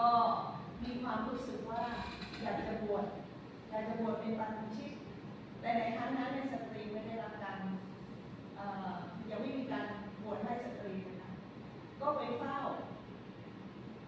ก็มีความรู้สึกว่าอยากจะบวชอยากจะบวชเป็นบรรพชิตแต่ในครั้งนั้นในสตรีไม่ได้รับการยังไม่มีการบวชให้สตรีนะคะก็ไปเฝ้า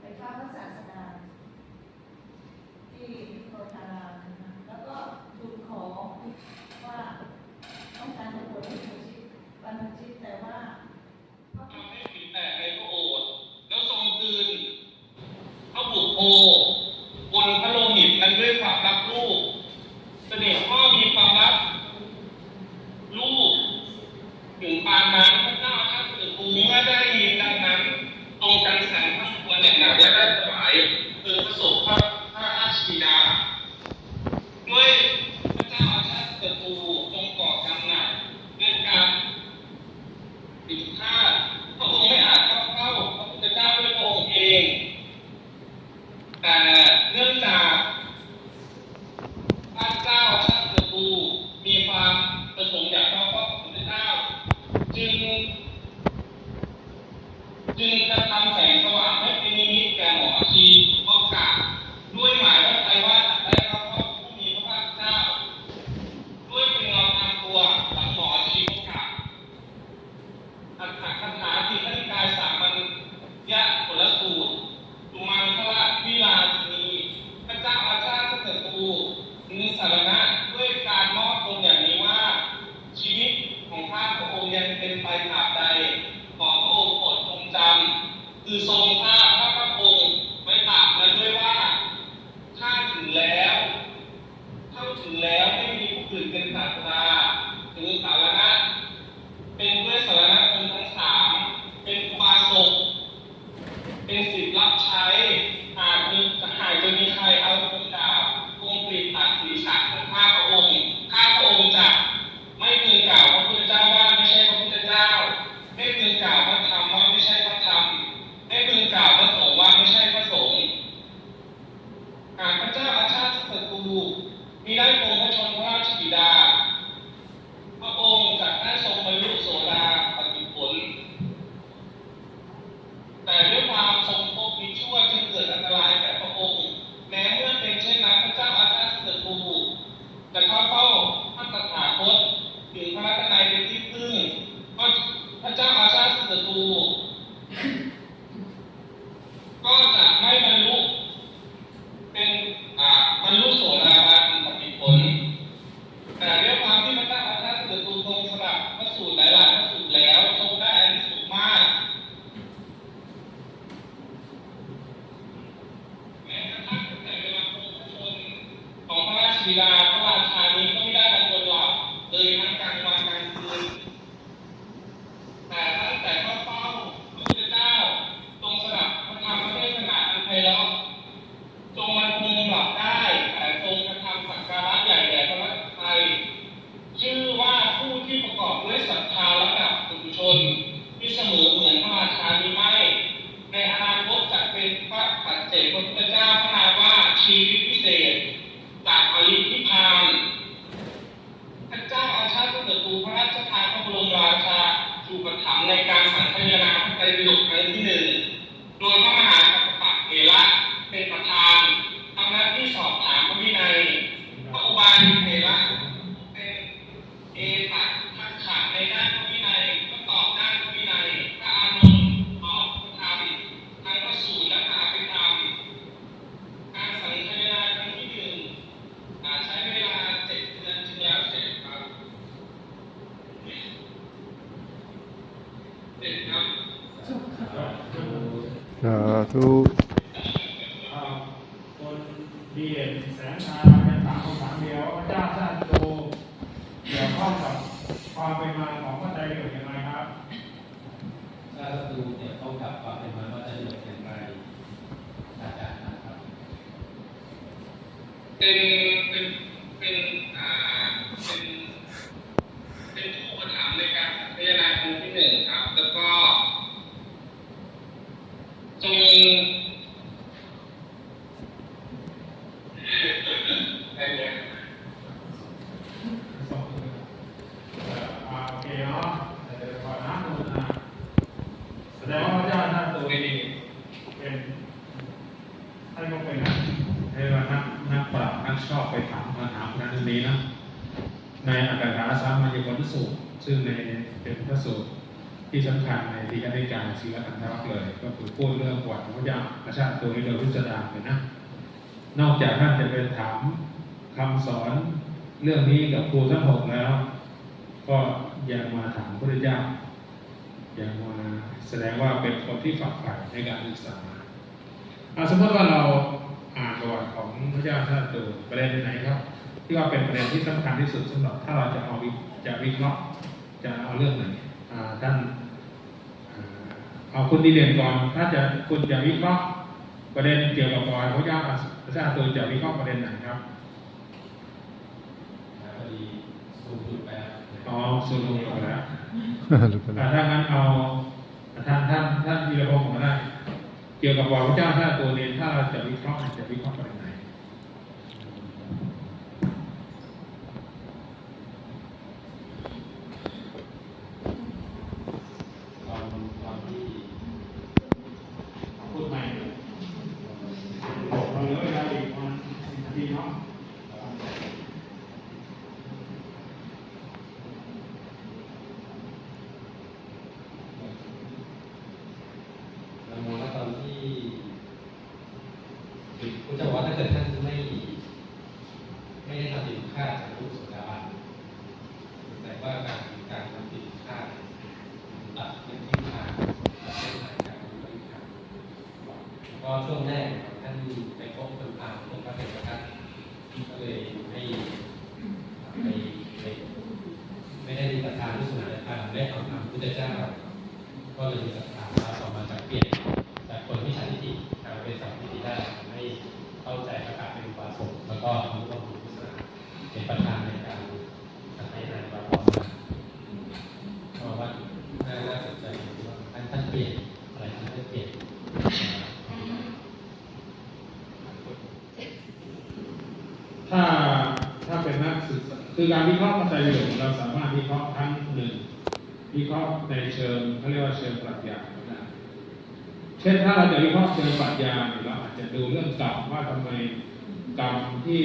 ไปเฝ้าพระศาสดาที่โพธาราม โบนพระโลหิตนั้นด้วยความรักลูก เสน่ห์พ่อมีความรักลูกถึงปานนั้น Who's on หากพระเจ้าอาชาติสัตรูมีได้โปรพระชนพระราชบิดา พระองค์จากได้ทรงบรรลุโสดา สูตรหลายหลักสูตรแล้ว ษพระพุทธเจ้าพระนามว่าชีวิตพิเศษตากปริพิพานพระเจ้าอาชาติตุตูพระราชทานพระบรมราชาถูกประถมในการสังคายนาพระไตรปิฎก ที่สำคัญในทีฆนิการศีลขันธวัคเลย ก็คือพูดเรื่องวัติของพระเจ้าประชาติตัวนี้โดยพิสดารเลยนะ นอกจากท่านจะไปถามคำสอนเรื่องนี้กับครูทั้งหกแล้ว ก็ยังมาถามพระเจ้ายังมาแสดงว่าเป็นคนที่ฝักใฝ่ในการศึกษาอะสมมติว่าเราอ่านประวัติของพระเจ้าท่านตูประเด็นไหนครับ ที่ว่าเป็นประเด็นที่สำคัญที่สุดสำหรับถ้าเราจะเอาจะวิเคราะห์จะเอาเรื่องไหน ท่านอ่าเอาคุณดีเด่นก่อนถ้าจะคุณจะวิเคราะห์ประเด็นเกี่ยวกับประวัติพระเจ้าพระเจ้าตูจะวิเคราะห์ประเด็นไหนครับพอดีสูงสุดไปแล้วอ๋อสูตรลงไปแล้วหลุดไปอ่าแล้วถ้างั้นเอาท่านท่านท่านวีรพงศ์มาได้เกี่ยวกับประวัติพระเจ้าท่าตัวนี้ถ้าเราจะวิเคราะห์จะวิเคราะห์ประเด็นไหน ตอนตอนที่ พูดใหม่เราเหลือเวลาอีกประมาณสิบนาทีเนาะ เรามองว่าตอนที่คือคุณจะบอกว่าถ้าเกิดท่านไม่ ไม่ได้ทำผิดพลาดจากรูปสุดาบันแต่ว่าการการทำผิดพลาดตัดเป็นที่ทางตัดเส้นทางการปฏิบัติธรรมก็ช่วงแรกท่านไปพบคนพาคนพระเถรท่านก็เลยให้ไม่ไม่ไม่ได้มีศรัทธาที่สุดในทางได้ฟังธรรม พุทธเจ้า ก็เลยมีศรัทธาแล้วต่อมาจากเปลี่ยนจากคนที่ฉันทิฏฐิกลายเป็นสัมทิฏฐิได้ทำให้เข้าใจประกาศเป็นอุบาสกแล้วก็อนุโลมพุทธศาสนาเป็นประธานในการสังให้นายบาปอมาก็ว่าน่าน่าสนใจว่าท่านเปลี่ยนอะไรท่านเปลี่ยนถ้าถ้าเป็นนักศึกษาคือการวิเคราะห์ปัจจัยประโยชน์เราสา วิเคราะห์ในเชิงเขาเรียกว่าเชิงปรัชญาก็ได้เช่นถ้าเราจะวิเคราะห์เชิงปรัชญาเนี่ยเราอาจจะดูเรื่องกรรมว่าทำไมกรรมที่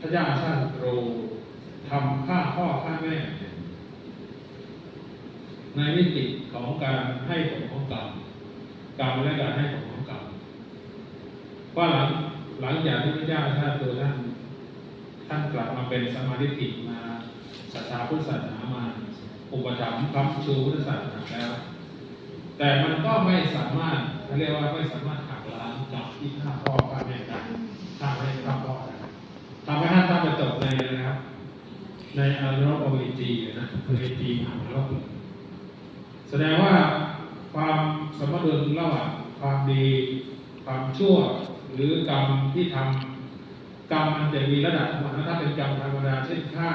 พระเจ้าชาติโรทำฆ่าพ่อฆ่าแม่ในมิติของการให้ผลของกรรมกรรมและการให้ผลของกรรมว่าหลังหลังจากที่พระเจ้าชาติตัวท่านท่านกลับมาเป็นสมาธิิมาศรัทธาพุทธศาสนามา อุปถัมภ์คำชูพุทธศาสนาแล้ว แต่มันก็ไม่สามารถเรียกว่าไม่สามารถหักล้างกับที่ฆ่าพ่อฆ่าแม่ได้ฆ่าให้ฆ่าพ่อได้ทำให้ท่านต้องไปตกในนะครับ ในอารมณ์อเวจีนะอเวจีมหานรกเลยแสดงว่าความสมดุลระหว่างความดีความชั่วหรือกรรมที่ทำกรรมมันจะมีระดับของมันถ้าเป็นกรรมธรรมดาเช่นฆ่า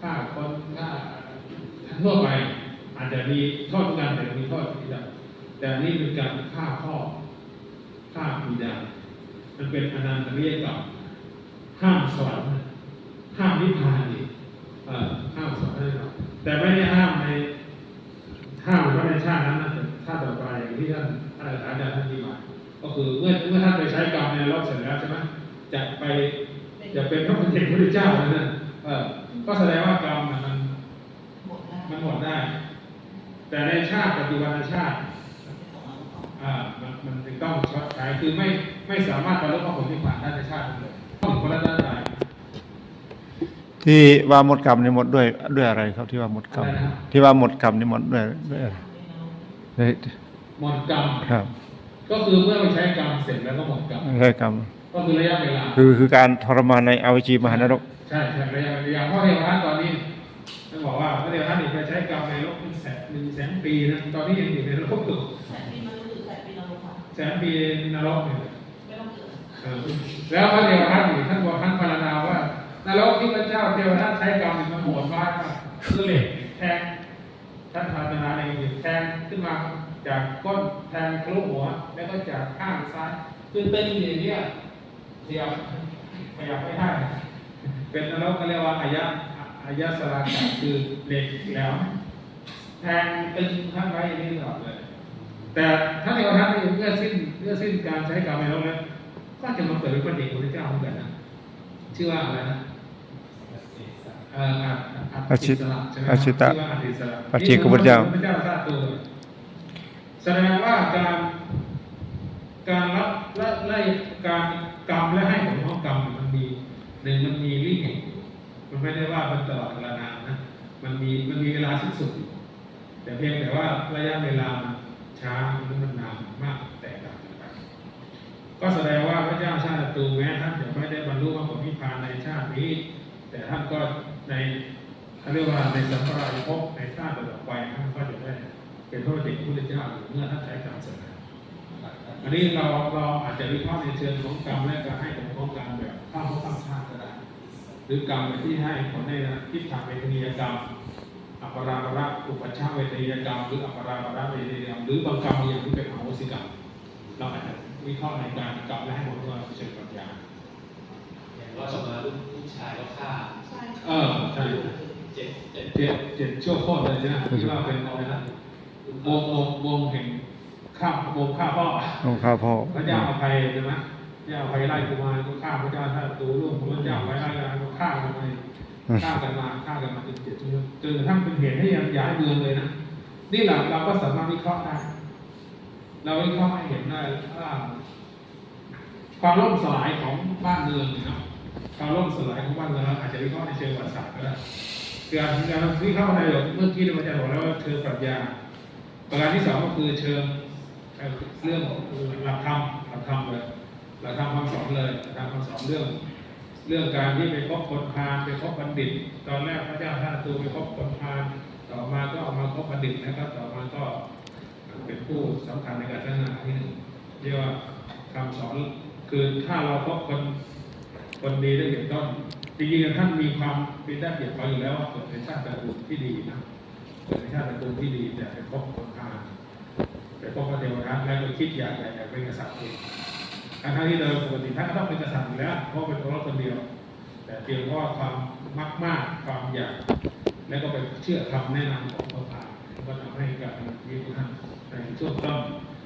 ฆ่าคนฆ่า ทั่วไปอาจจะมีโทษกันแต่มีโทษที่ดับแต่อันนี่เป็นการฆ่าพ่อฆ่าบิดา มันเป็นอนันตริยกรรมห้ามสวรรค์ห้ามนิพพานอีกเอ่อห้ามสวรรค์ได้หรอแต่ไม่ได้ห้ามในห้ามเฉพาในชาตินั้นนะชาติต่อไปอย่างที่ท่านท่านอาจารย์ท่านที่มาก็คือเมื่อเมื่อท่านไปใช้กรรมในนรกเสร็จแล้วใช่ไหมจะไปจะเป็นพระพุทธพระเจ้าเลยนะเออก็แสดงว่ากรรมน่ะมัน หมดแล้ว มันหมดได้ แต่ใน ชาติปัจจุบันชาติอ่ามันมันจึงต้องชดใช้คือไม่ไม่สามารถบรรลุพระผลที่ผ่านได้ในชาตินั้นเลยต้องคนละด้านใดที่ว่าหมดกรรมนี่หมดด้วยด้วยอะไรครับที่ว่าหมดกรรมที่ว่าหมดกรรมนี่หมดด้วยด้วยอะไรด้วยหมดกรรมครับ ก็คือเมื่อไปใช้กรรมเสร็จแล้วก็หมดกรรมใช่กรรมก็คือระยะเวลาคือคือการทรมานในอวิจีมหานรกใช่ใช่ระยะระยะเพราะเทวทัตตอนนี้ต้องบอกว่าพระเทวทัตนี่ไปใช้กรรมใน หนึ่งแสนปีนะตอนนี้ยังอยู่ในโลกอยู่แสนปีมันรู้สึกแสนปีนรกอะแสนปีนรกเนี่ยไม่ต้องเกิดเออแล้วพระเทวทัตนี่ท่านบอกท่านพรรณนาว่านรกที่พระเจ้าเทวทัตใช้กรรมนี่มันโหดมากครับคือเหล็กแทงท่านพรรณนาในนี้แทงขึ้นมาจากก้นแทงทะลุหัว แล้วก็จากข้างซ้ายคือเป็นอย่างเนี้ยเดียวขยับไม่ได้เป็นนรกก็เรียกว่าอายะอายะสลากะคือเหล็กแหลม แทงตึงท่านไว้อย่างนี้ตลอดเลย แต่ท่านเทวทัตนี่เมื่อสิ้นเมื่อสิ้นการใช้กรรมในโลกนั้นก็จะมาเปิดเป็นประเด็นของพระเจ้าเหมือนกันนะชื่อว่าอะไรนะเอ่ออะอะอาชิตใช่ไหมอาชิตะชื่อว่าอาชิตะอาชิตกับพระเจ้าพระเจ้าทราบตัวแสดงว่าการการรับและไล่การกรรมและให้ผลของกรรมมันมีหนึ่งมันมีลิมิตมันไม่ได้ว่ามันตลอดเวลานานนะ มันมีมันมีเวลาสิ้นสุดอยู่ แต่เพียงแต่ว่าระยะเวลามันช้าหรือมันนานมากแตกต่างกันไปก็แสดงว่าพระเจ้าชาติตูแม้ท่านจะไม่ได้บรรลุมรรคผลนิพพานในชาตินี้ แต่ท่านก็ในเรียกว่าในสัมปรายภพในชาติต่อไปท่านก็จะได้เป็นพระเดชพระพุทธเจ้าเมื่อท่านใช้กรรมแสดงอันนี้เราเราอาจจะวิเคราะห์ในเชิงของกรรมและการให้ผลของกรรมแบบข้ามภพข้ามชาติก็ได้หรือกรรมที่ให้ผลในทิฏฐานเวทนียกรรม อัปราระอุปชาเวทียกรรมหรืออัปราระเวทียกรรมหรือบางกรรมอย่างที่เป็นอโหสิกรรมเราอาจจะวิเคราะห์ในการกลับและให้ผลว่าเชิงปัญญาอย่างว่าจะมาลูกผู้ชายก็ฆ่าเออใช่เจ็ดเจ็ดเจ็ดเจ็ดชั่วโคตรเลยใช่ไหมที่ว่าเป็นอะไรนะวงวงวงแห่งข้าวงฆ่าพ่อองข้าพ่อพระเจ้าอภัยใช่ไหมพระเจ้าอภัยไล่กุมารก็ฆ่าพระเจ้าท่าตูร่วมพระเจ้าอภัยไล่กันก็ฆ่ากันไป ฆ่ากันมาฆ่ากันมาจนเจ็ดชั่วโมงจนกระทั่งเป็นเหตุให้ย้ายเมืองเลยนะนี่แหละเราก็สามารถวิเคราะห์ได้ เราวิเคราะห์ให้เห็นได้ว่าความล่มสลายของบ้านเมืองเนาะความล่มสลายของบ้านเมืองอาจจะวิเคราะห์ในเชิงประวัติศาสตร์ก็ได้การการวิเคราะห์ในเมื่อกี้เราจะบอกแล้วว่าเชิงปรัชญา ประการที่สองก็คือเชิงเอ่อเรื่องหลักธรรมหลักธรรมเลยหลักธรรมคำสอนเลยหลักธรรมคำสอนเรื่อง เรื่องการที่ไปพบคนพาลไปพบบัณฑิต ตอนแรกพระเจ้าท่านตูไปพบคนพาลต่อมาก็เอามาพบบัณฑิตนะครับ ต่อมาก็เป็นผู้สำคัญในการพัฒนาที่หนึ่งเรียกว่าคำสอนคือถ้าเราพบคนคนดีได้เห็นต้นจริงๆท่านมีความเป็นได้เปรียบเขาอยู่แล้วเกิดในชาติตระกูลที่ดีนะเกิดในชาติตระกูลที่ดีแต่ไปพบคนพาลไปพบพระเทวทัตแล้วก็คิดอยากอยากเป็นกษัตริย์เอง ทั้งที่โดยปกติท่านต้องเป็นกษัตริย์อยู่แล้วเพราะเป็นตัวเราคนเดียว แต่เพียงเพราะว่าความมักมากความอยากแล้วก็ไปเชื่อคำแนะนำของพระพาก็ทำให้การมีท่านในช่วงต้น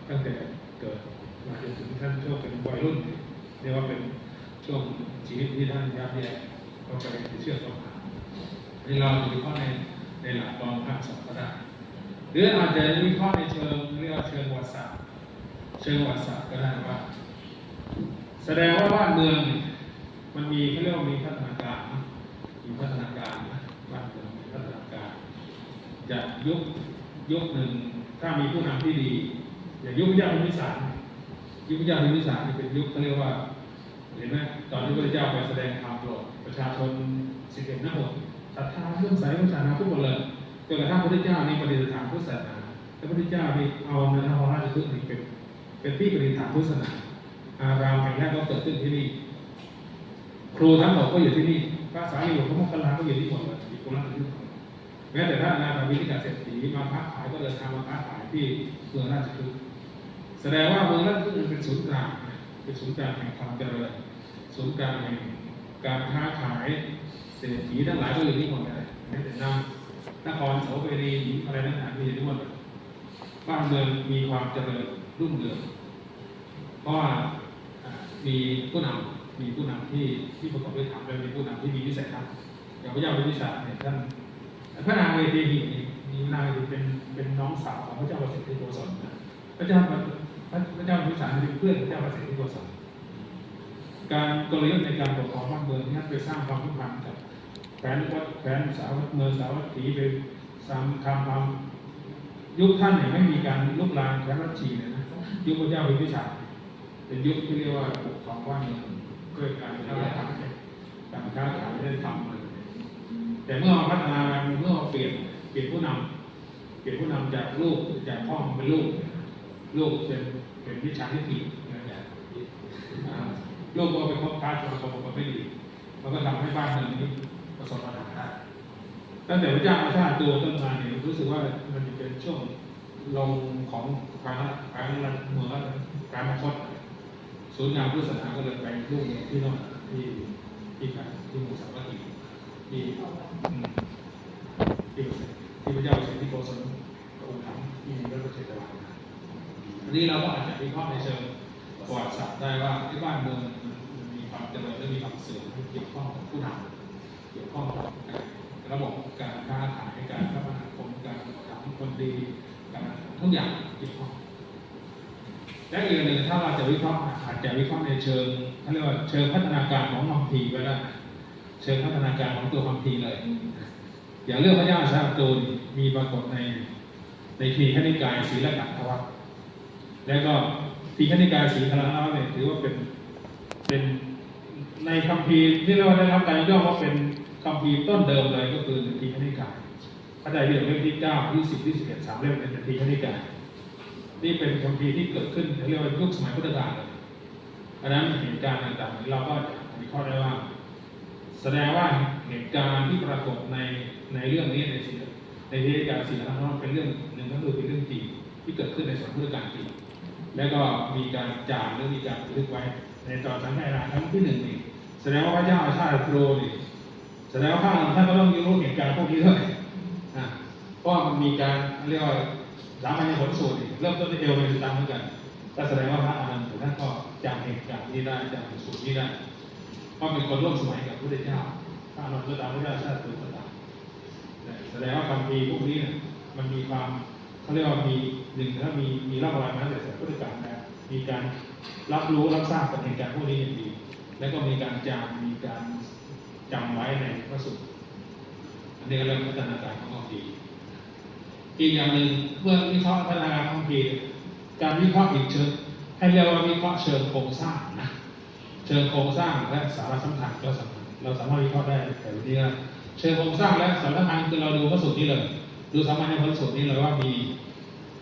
ตั้งแต่เกิดมาจนถึงท่านช่วงเป็นวัยรุ่นเรียกว่าเป็นช่วงชีวิตที่ท่านยับแย่ก็ไปเชื่อพระพาลนี่เราจะวิเคราะห์ในในหลักกองภาคสองก็ได้หรืออาจจะวิเคราะห์ในเชิงเรียกว่าเชิงวัติศาสตร์เชิงวัติศาสตร์ก็ได้ว่า แสดงว่าบ้านเมือง มันมีเขาเรียกว่ามีพัฒนาการมีพัฒนาการนะบ้านเมืองมีพัฒนาการจะยุคยุคหนึ่งถ้ามีผู้นำที่ดีอย่างยุคพระเจ้าพิมพิสารยุคพระเจ้าพิมพิสารนี่เป็นยุคเขาเรียกว่าเห็นไหมตอนที่พระเจ้าไปแสดงธรรมโปรดประชาชนสิบเอ็ดนักบวชศรัทธาเรื่องใสเรื่องศาสนาทุกคนเลยจนกระทั่งพระเจ้านี่ประดิษฐานพุทธศาสนาแล้วพระเจ้านี่เอาเนื้อพระราชพฤกษ์นี่เป็นเป็นที่ประดิษฐานพุทธศาสนาอารา มแห่งก็เกิดขึ้นที่นี่ ครูทั้งหมดก็อยู่ที่นี่พระสารีบุตรพระโมคคัลลาก็อยู่ที่หมดเลยอยู่คนละที่แม้แต่พระนาถวินิกาเศรษฐีมาค้าขายก็เดินทางมาค้าขายที่เมืองราชคฤห์แสดงว่าเมืองราชคฤห์เป็นศูนย์กลางเป็นศูนย์กลางแห่งความเจริญศูนย์กลางแห่งการค้าขายเศรษฐีทั้งหลายก็อยู่ที่หมดเลยแม้แต่นางนครโสเภณีอะไรนั่นนะมีอยู่ที่หมดบ้านเมืองมีความเจริญรุ่งเรืองเพราะว่า มีผู้นำมีผู้นำที่ที่ประกอบด้วยธรรมและมีผู้นำที่มีวิสัยทัศน์อย่างพระเจ้าพิมพิสาเนี่ยท่านพระนางเวทีหินี่มีนางเป็นเป็นน้องสาวของพระเจ้าประสิทธิโกศลนะพระเจ้าพระพระเจ้าพิสาเป็นเพื่อนพระเจ้าประสิทธิโกศลการกลยุทธ์ในการปกครองบ้านเมืองนั้นไปสร้างความสัมพันธ์กับแผนวัดแผนสาวัตเมืองสาวัตถีไปสร้างทำความยุคท่านเนี่ยไม่มีการลุกลามแผนวัดชีเลยนะยุคพระเจ้าพิมพิสา เป็นยุคที่เรียกว่าปกครองบ้านเมืองด้วยการค้าขายการค้าขายได้ทำเลยแต่เมื่อพัฒนาเมื่อเปลี่ยนเปลี่ยนผู้นำเปลี่ยนผู้นำจากลูกจากพ่อเป็นลูกลูกเป็นเป็นวิชาทิฏฐินะครับอ่าโลกก็ไปคบค้าสมาคมกันไม่ดีมันก็ทำให้บ้านเมืองนี้ประสบปัญหาได้ตั้งแต่พระเจ้าอาชาติตัวต้นมาเนี่ยรู้สึกว่ามันเป็นช่วงลงของการการเมืองการมาคต ศูนย์งานพุทธศาสนาก็เลยไปรุ่งเรืองที่นั่นที่ที่การที่หมุสาวัตถีที่ที่ที่พระเจ้าเสด็จที่โกศลพระองค์ทำที่รัชเชตวันอันนี้เราก็อาจจะวิเคราะห์ในเชิงประวัติศาสตร์ได้ว่าที่บ้านเมืองมีความเจริญและมีความเสื่อมเกี่ยวข้องกับผู้นำเกี่ยวข้องกับระบบการค้าขายการคมนาคมการทำคนดีการทุกอย่างเกี่ยวข้อง และอีกอันหนึ่งถ้าเราจะวิเคราะห์อาจจะวิเคราะห์ในเชิงเขาเรียกว่าเชิงพัฒนาการของคัมภีก็ได้เชิงพัฒนาการของตัวคัมภีเลย อย่างเรื่องพระเจ้าชาตูนมีปรากฏในในทีฆนิกายศีลกัตถวัตแล้วก็ทีฆนิกายศีลธรณวัตรเนี่ยถือว่าเป็นเป็นในคัมภีที่เราได้รับการย่อว่าเป็นคัมภีต้นเดิมเลยก็คือทีฆนิกายพระไตรปิฎกเล่มที่เก้าที่สิบที่สิบเอ็ดสามเล่มเป็นทีฆนิกาย นี่เป็นคัมภีที่เกิดขึ้นเรียกว่ายุคสมัยพุทธกาลเลยอันนั้นเหตุการณ์ต่างๆเราก็จะวิเคราะห์ได้ว่า แสดงว่าเหตุการณ์ที่ปรากฏในในเรื่องนี้ในศิลป์ในเรื่องการศิลปะนั้นเป็นเรื่องหนึ่งก็คือเป็นเรื่องจริงที่เกิดขึ้นในสมัยพุทธกาลจริงแล้วก็มีการจารึกหรือมีการบันทึกไว้ในตอนสังฆราชครั้งที่หนึ่งนี่แสดงว่าพระเจ้าชาติโปรนี่แสดงว่าข้างท่านก็ต้องรู้เหตุการณ์พวกนี้ด้วย ราะว่ามันมีการเรียกว่าสามัญญผลสูตรนี่เริ่มต้นที่เอวเป็นตามเหมือนกันก็แสดงว่าพระอานันต์ท่านก็จำเหตุการณ์นี้ได้จำสูตรนี้ได้เพราะเป็นคนร่วมสมัยกับพระพุทธเจ้าพระอานันต์ก็ตามพระเจ้าชาติตุก็ตามแสดงว่าคำพีพวกนี้เนี่ยมันมีความเขาเรียกว่ามีหนึ่งถ้ามีมีร่องรอยมาแต่สมัยพุทธกาลแล้วมีการรับรู้รับทราบกับเหตุการณ์พวกนี้อย่างดี แล้วก็มีการจำมีการจำไว้ในพระสูตรอันนี้ก็เรื่องพัฒนาการของคำพีร์ อีกอย่างหนึ่งเมื่อวิเคราะห์พัฒนาการของพีการวิเคราะห์อีกเชิงให้เรียกว่าวิเคราะห์เชิงโครงสร้างนะเชิงโครงสร้างและสาระสำคัญก็สำคัญเราสามารถวิเคราะห์ได้แต่วันนี้นะเชิงโครงสร้างและสาระสำคัญคือเราดูพระสูตรนี้เลย ดูสามัญญผลสูตรนี้เลยว่ามี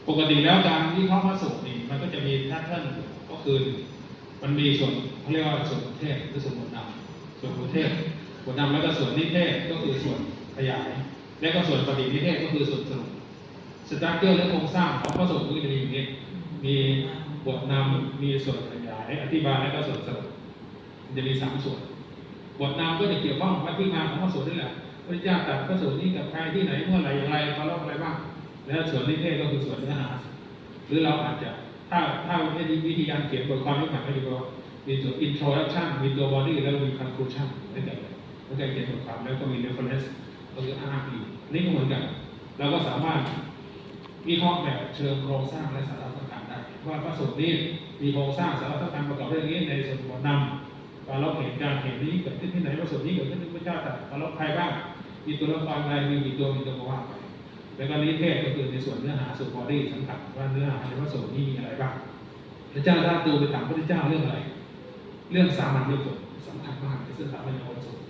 ปกติแล้วการวิเคราะห์พระสูตรนี่มันก็จะมีแพทเทิร์นก็คือมันมีส่วนเขาเรียกว่าส่วนเทศหรือส่วนบทนำส่วนบทเทศบทนำแล้วก็ส่วนนิเทศก็คือส่วนขยาย และก็ส่วนปฏินิเทศก็คือส่วนสรุป สตรัคเจอร์และโครงสร้างของพระสูตรก็จะมีอย่างนี้มีบทนำมีส่วนขยายอธิบายและก็ส่วนสรุปจะมีสามส่วน บทนำก็จะเกี่ยวข้องกับที่มาของพระสูตรนี่แหละพระเจ้าตรัสพระสูตรนี้กับใครที่ไหนเมื่อไหรอย่างไรเขาเล่าอะไรบ้าง แล้วส่วนนิเทศก็คือส่วนเนื้อหา หรือเราอาจจะถ้าถ้าวิธีการเขียนบทความยกตัวอย่างก็จะบอกมีตัว introduction มีตัว body แล้วมี conclusion นั่นเองแล้วการเขียนบทความแล้วก็มี reference ก็คืออ้างอิงนี่ก็เหมือนกันเราก็สามารถ วิเคราะห์แบบเชิงโครงสร้างและสาระสำคัญได้ว่าพระสูตรนี้มีโครงสร้างสาระสำคัญประกอบด้วยอย่างนี้ในส่วนของนำการเราเหตุการเหตุนี้เกิดขึ้นที่ไหนพระสูตรนี้เกิดขึ้นที่พระเจ้าตรัสการเราใครบ้างมีตัวละครอะไรมีกี่ตัวมีตัวว่าไปแล้วก็นิเทศก็คือในส่วนเนื้อหาส่วนบอดี้สำคัญว่าเนื้อหาในพระสูตรนี้มีอะไรบ้างพระเจ้าท่าตูไปถามพระเจ้าเรื่องอะไร เรื่องสามัญญผลสำคัญมากในเรื่องสามัญญผลสูตร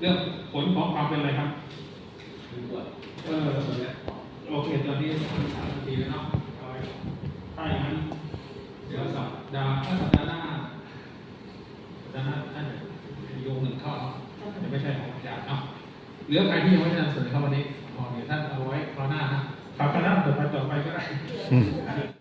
เรื่องผลของความเป็นอะไรครับเออ โอเคตอนนี้ทำสามนาทีแล้วเนาะเอาไว้ถ้าอย่างนั้นเดี๋ยวสัปดาห์ถ้าสัปดาห์หน้าสัปดาห์หน้าท่านโยงหนึ่งเข้าจะไม่ใช่ของอาจารย์เนาะเหลือใครที่ยังไม่ได้นำเสนอเข้าวันนี้ขอเดี๋ยวท่านเอาไว้คราวหน้านะครับคณะต่อไปต่อไปก็ได้